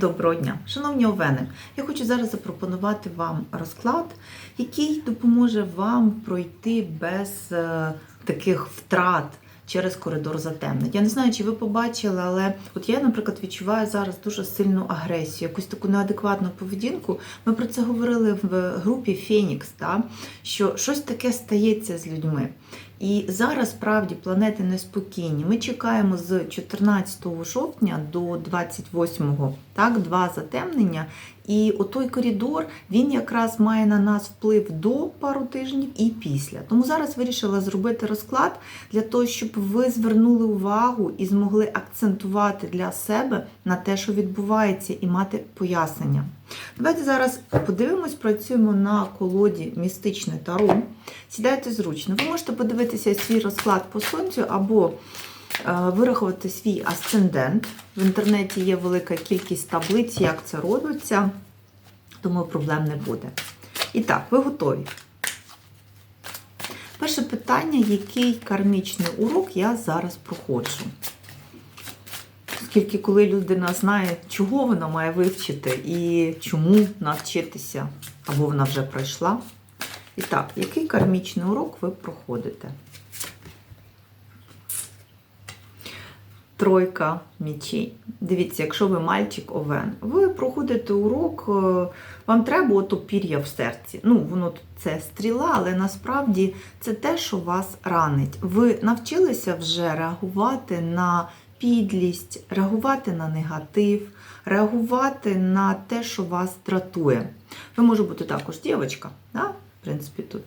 Доброго дня, шановні овени. Я хочу зараз запропонувати вам розклад, який допоможе вам пройти без е, таких втрат через коридор затемнень. Я не знаю, чи ви побачили, але от я, наприклад, відчуваю зараз дуже сильну агресію, якусь таку неадекватну поведінку. Ми про це говорили в групі Фенікс, та, що щось таке стається з людьми. І зараз справді планети неспокійні. Ми чекаємо з 14 жовтня до 28, так, два затемнення. І отой коридор він якраз має на нас вплив до пару тижнів і після. Тому зараз вирішила зробити розклад для того, щоб ви звернули увагу і змогли акцентувати для себе на те, що відбувається, і мати пояснення. Давайте зараз подивимось, працюємо на колоді містичне таро. Сідайте зручно. Ви можете подивитися свій розклад по сонцю або е, вирахувати свій асцендент. В інтернеті є велика кількість таблиць, як це робиться, тому проблем не буде. І так, ви готові. Перше питання, який кармічний урок я зараз проходжу? Оскільки, коли людина знає, чого вона має вивчити і чому навчитися, або вона вже пройшла. І так, який кармічний урок ви проходите? Тройка мічей. Дивіться, якщо ви мальчик овен, ви проходите урок, е, вам треба ото пір'я в серці. Ну, воно це стріла, але насправді це те, що вас ранить. Ви навчилися вже реагувати на підлість, реагувати на негатив, реагувати на те, що вас дратує. Ви може бути також дівчинка, да? в принципі, тут.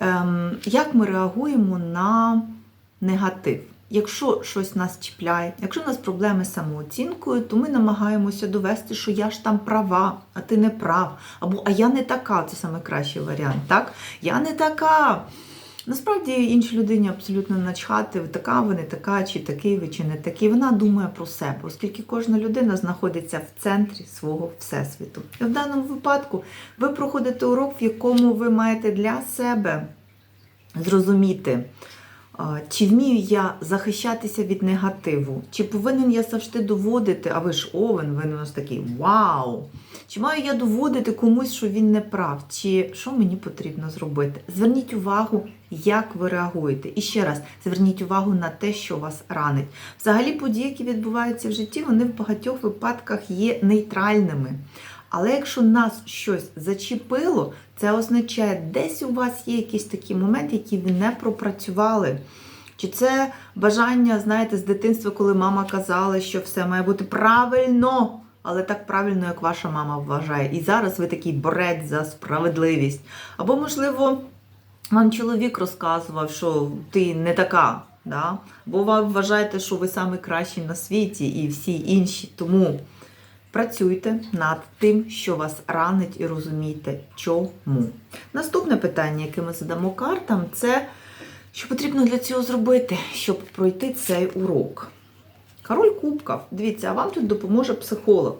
Ем, як ми реагуємо на негатив? Якщо щось нас чіпляє, якщо у нас проблеми з самооцінкою, то ми намагаємося довести, що я ж там права, а ти не прав. Або а я не така, це найкращий варіант. так? Я не така. Насправді іншій людині абсолютно начхати, така, ви не така, чи такий ви, чи не такий. Вона думає про себе, оскільки кожна людина знаходиться в центрі свого всесвіту. І в даному випадку ви проходите урок, в якому ви маєте для себе зрозуміти. Чи вмію я захищатися від негативу? Чи повинен я завжди доводити, а ви ж овен, ви у нас такий вау! Чи маю я доводити комусь, що він не прав? Чи що мені потрібно зробити? Зверніть увагу, як ви реагуєте. І ще раз, зверніть увагу на те, що вас ранить. Взагалі, події, які відбуваються в житті, вони в багатьох випадках є нейтральними. Але якщо нас щось зачепило, це означає, десь у вас є якийсь такий момент, який ви не пропрацювали. Чи це бажання, знаєте, з дитинства, коли мама казала, що все має бути правильно, але так правильно, як ваша мама вважає. І зараз ви такий борець за справедливість. Або, можливо, вам чоловік розказував, що ти не така. Да? Бо ви вважаєте, що ви найкращий на світі і всі інші. Тому працюйте над тим, що вас ранить, і розумійте, чому. Наступне питання, яке ми задамо картам, це що потрібно для цього зробити, щоб пройти цей урок. Король Кубків, дивіться, а вам тут допоможе психолог.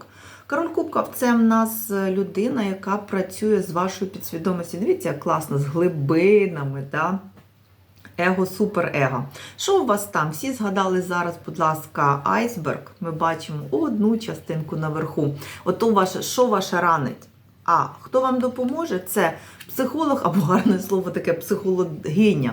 Король Кубків це в нас людина, яка працює з вашою підсвідомістю. Дивіться, як класно, з глибинами. Да? Его, суперего. Що у вас там? Всі згадали зараз, будь ласка, айсберг. Ми бачимо одну частинку наверху. Ото ваше, що ваше ранить? А хто вам допоможе? Це психолог або гарне слово таке психологиня.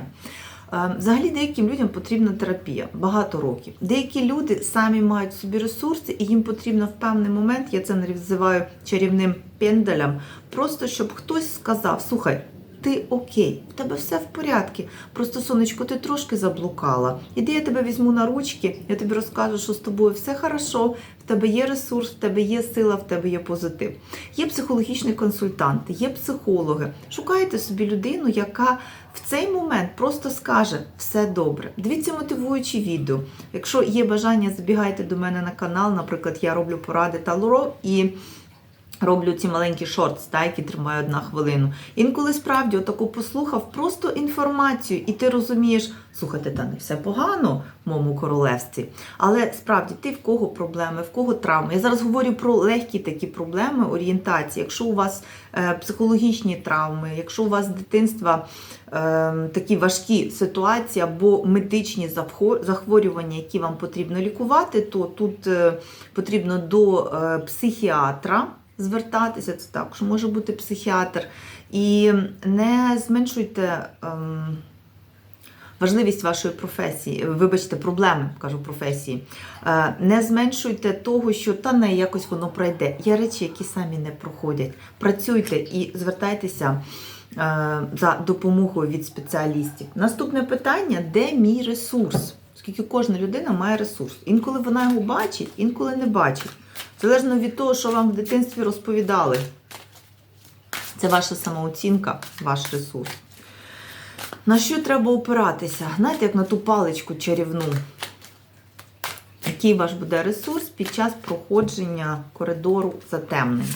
Е, Взагалі деяким людям потрібна терапія багато років. Деякі люди самі мають в собі ресурси, і їм потрібно в певний момент, я це називаю чарівним пенделем, просто щоб хтось сказав: слухай. Ти окей, в тебе все в порядку. Просто, сонечко, ти трошки заблукала. Іди, я тебе візьму на ручки, я тобі розкажу, що з тобою все хорошо, в тебе є ресурс, в тебе є сила, в тебе є позитив. Є психологічні консультанти, є психологи. Шукайте собі людину, яка в цей момент просто скаже все добре. Дивіться мотивуючі відео. Якщо є бажання, забігайте до мене на канал. Наприклад, я роблю поради та лоро і. Роблю ці маленькі шортс, та, які тримають одна хвилину. Інколи справді отаку послухав просто інформацію, і ти розумієш, слухайте, та не все погано в моєму королевстві. Але справді ти в кого проблеми, в кого травми. Я зараз говорю про легкі такі проблеми орієнтації. Якщо у вас е, психологічні травми, якщо у вас з дитинства е, такі важкі ситуації або медичні захворювання, які вам потрібно лікувати, то тут е, потрібно до е, психіатра звертатися. Це також може бути психіатр. І не зменшуйте. ем, Важливість вашої професії, вибачте, проблеми, кажу професії. Е, Не зменшуйте того, що та не якось воно пройде. Є речі, які самі не проходять. Працюйте і звертайтеся е, за допомогою від спеціалістів. Наступне питання: де мій ресурс? Оскільки кожна людина має ресурс. Інколи вона його бачить, інколи не бачить. Залежно від того, що вам в дитинстві розповідали. Це ваша самооцінка, ваш ресурс. На що треба опиратися? Знаєте, як на ту паличку чарівну. Який ваш буде ресурс під час проходження коридору затемнення?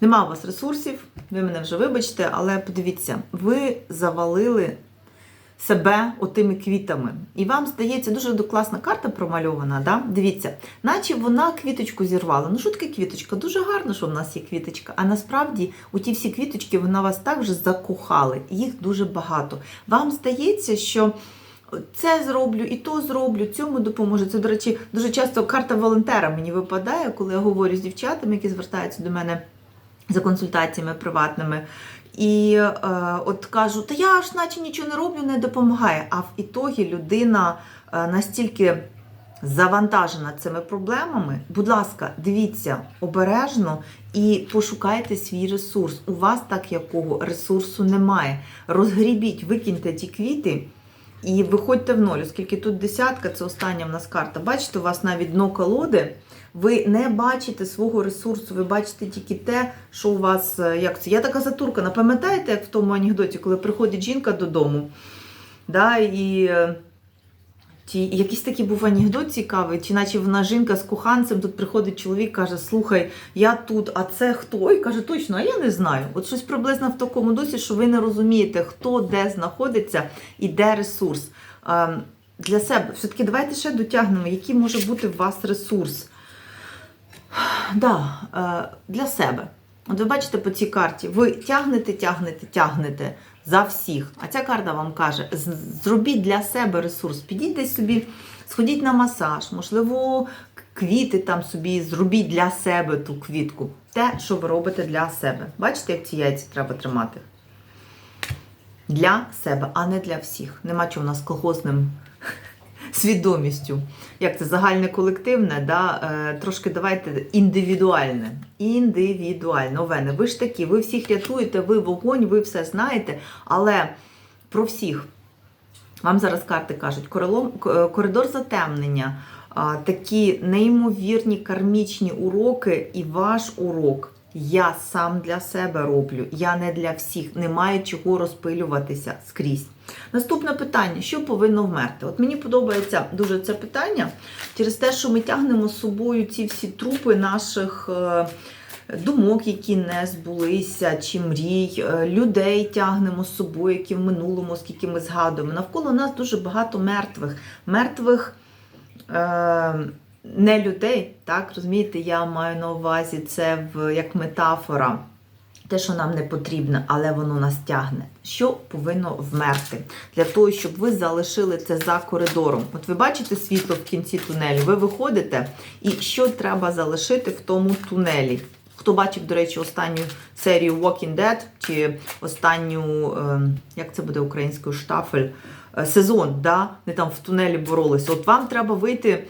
Нема у вас ресурсів, ви мене вже вибачте, але подивіться, ви завалили себе отими квітами. І вам здається, дуже класна карта промальована. Да? Дивіться, наче вона квіточку зірвала. Ну, що таке квіточка? Дуже гарно, що в нас є квіточка. А насправді у ті всі квіточки вона вас також закохали. Їх дуже багато. Вам здається, що. Це зроблю і то зроблю, цьому допоможе. Це, до речі, дуже часто карта волонтера мені випадає, коли я говорю з дівчатами, які звертаються до мене за консультаціями приватними. І е, от кажу, та я ж наче нічого не роблю, не допомагає. А в ітогі людина е, настільки завантажена цими проблемами. Будь ласка, дивіться обережно і пошукайте свій ресурс. У вас так якого ресурсу немає. Розгрібіть, викиньте ті квіти. І виходьте в ноль, оскільки тут десятка, це остання в нас карта. Бачите, у вас навіть дно колоди. Ви не бачите свого ресурсу, ви бачите тільки те, що у вас е, як це. Я така затуркана. Пам'ятаєте, як в тому анекдоті, коли приходить жінка додому? Да, і е, ті, якийсь такий був анекдот цікавий, чи наче вона жінка з коханцем, тут приходить чоловік, каже: Слухай, я тут, а це хто? І каже, точно, а я не знаю. От щось приблизно в такому дусі, що ви не розумієте, хто де знаходиться і де ресурс. Ем, Для себе, все-таки давайте ще дотягнемо, який може бути у вас ресурс. Да, е, для себе. От ви бачите по цій карті, ви тягнете, тягнете, тягнете за всіх. А ця карта вам каже: зробіть для себе ресурс, підіть десь собі, сходіть на масаж, можливо, квіти там собі, зробіть для себе ту квітку. Те, що ви робите для себе. Бачите, як ці яйця треба тримати? Для себе, а не для всіх. Нема чого в нас з колхозним свідомістю. Як це загальне колективне, да? е, трошки давайте індивідуальне. Індивідуальне. Овени, ви ж такі, ви всіх рятуєте, ви вогонь, ви все знаєте, але про всіх. Вам зараз карти кажуть, королом- коридор затемнення, такі неймовірні кармічні уроки і ваш урок. Я сам для себе роблю, я не для всіх, немає чого розпилюватися скрізь. Наступне питання: що повинно вмерти? От мені подобається дуже це питання через те, що ми тягнемо з собою ці всі трупи наших. е, Думок, які не збулися, чи мрій, е, людей тягнемо з собою, які в минулому, скільки ми згадуємо. Навколо нас дуже багато мертвих. Мертвих е, не людей, так розумієте, я маю на увазі це в, як метафора. Те, що нам не потрібно, але воно нас тягне. Що повинно вмерти для того, щоб ви залишили це за коридором? От ви бачите світло в кінці тунелю, ви виходите, і що треба залишити в тому тунелі? Хто бачив, до речі, останню серію Walking Dead чи останню, е, як це буде українською штафель, е, сезон, да? не там в тунелі боролися. От вам треба вийти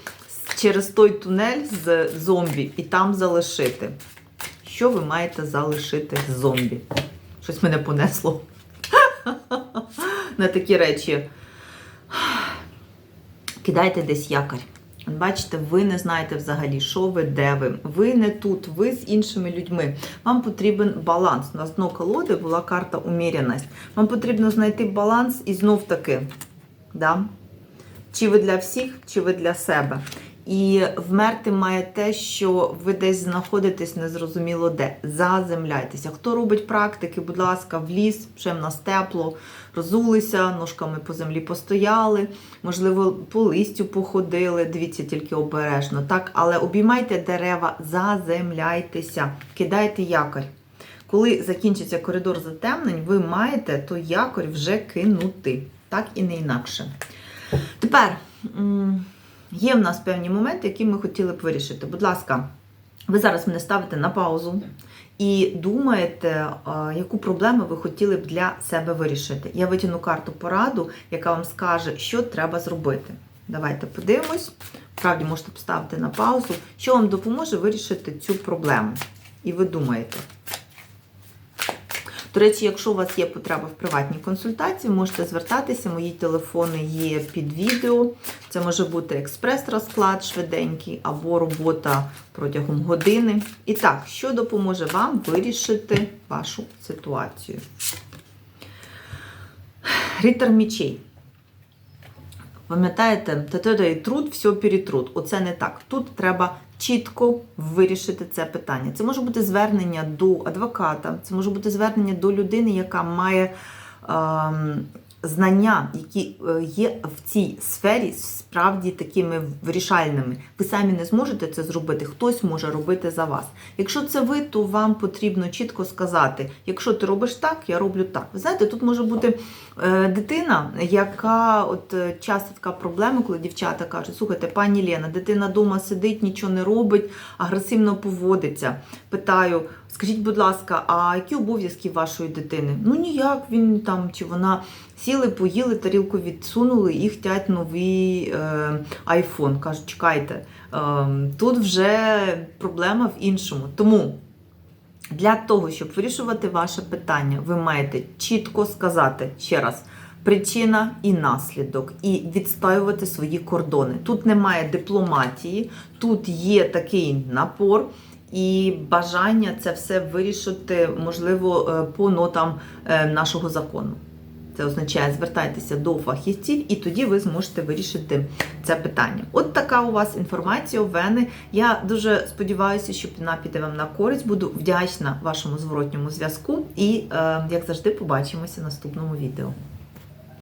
через той тунель з зомбі і там залишити. Що ви маєте залишити зомбі? Щось мене понесло на такі речі. Кидайте десь якорь. Бачите, ви не знаєте взагалі, що ви, де ви. Ви не тут, ви з іншими людьми. Вам потрібен баланс. У нас дно колоди була карта уміряність. Вам потрібно знайти баланс і знов таки. Да? Чи ви для всіх, чи ви для себе. І вмерти має те, що ви десь знаходитесь незрозуміло де. Заземляйтеся. Хто робить практики, будь ласка, в ліс, ще в нас тепло, розулися, ножками по землі постояли, можливо, по листю походили. Дивіться тільки обережно, так, але обіймайте дерева, заземляйтеся, кидайте якорь. Коли закінчиться коридор затемнень, ви маєте той якорь вже кинути. Так і не інакше. Тепер є в нас певні моменти, які ми хотіли б вирішити. Будь ласка, ви зараз мене ставите на паузу і думаєте, яку проблему ви хотіли б для себе вирішити. Я витягну карту пораду, яка вам скаже, що треба зробити. Давайте подивимось. Справді можете поставити на паузу, що вам допоможе вирішити цю проблему. І ви думаєте. До речі, якщо у вас є потреба в приватній консультації, можете звертатися. Мої телефони є під відео. Це може бути експрес-розклад швиденький або робота протягом години. І так, що допоможе вам вирішити вашу ситуацію? Рітер мічей. Пам'ятаєте, та і труд, все перетруд. Оце не так. Тут треба чітко вирішити це питання. Це може бути звернення до адвоката, це може бути звернення до людини, яка має ем, знання, які е, є в цій сфері справді такими вирішальними. Ви самі не зможете це зробити, хтось може робити за вас. Якщо це ви, то вам потрібно чітко сказати: якщо ти робиш так, я роблю так. Ви знаєте, тут може бути е, дитина, яка от е, часто така проблема, коли дівчата кажуть, слухайте, пані Лена, дитина вдома сидить, нічого не робить, агресивно поводиться. Питаю, скажіть, будь ласка, а які обов'язки вашої дитини? Ну ніяк він там чи вона сіли, поїли, тарілку відсунули і хотять новий е, айфон. Кажуть, чекайте, е, тут вже проблема в іншому. Тому. Для того, щоб вирішувати ваше питання, ви маєте чітко сказати ще раз причина і наслідок, і відстоювати свої кордони. Тут немає дипломатії, тут є такий напор і бажання це все вирішити, можливо, е, по нотам нашого закону. Це означає, звертайтеся до фахівців, і тоді ви зможете вирішити це питання. От така у вас інформація Вени. Я дуже сподіваюся, що вона піде вам на користь. Буду вдячна вашому зворотньому зв'язку і, е, як завжди, побачимося в наступному відео.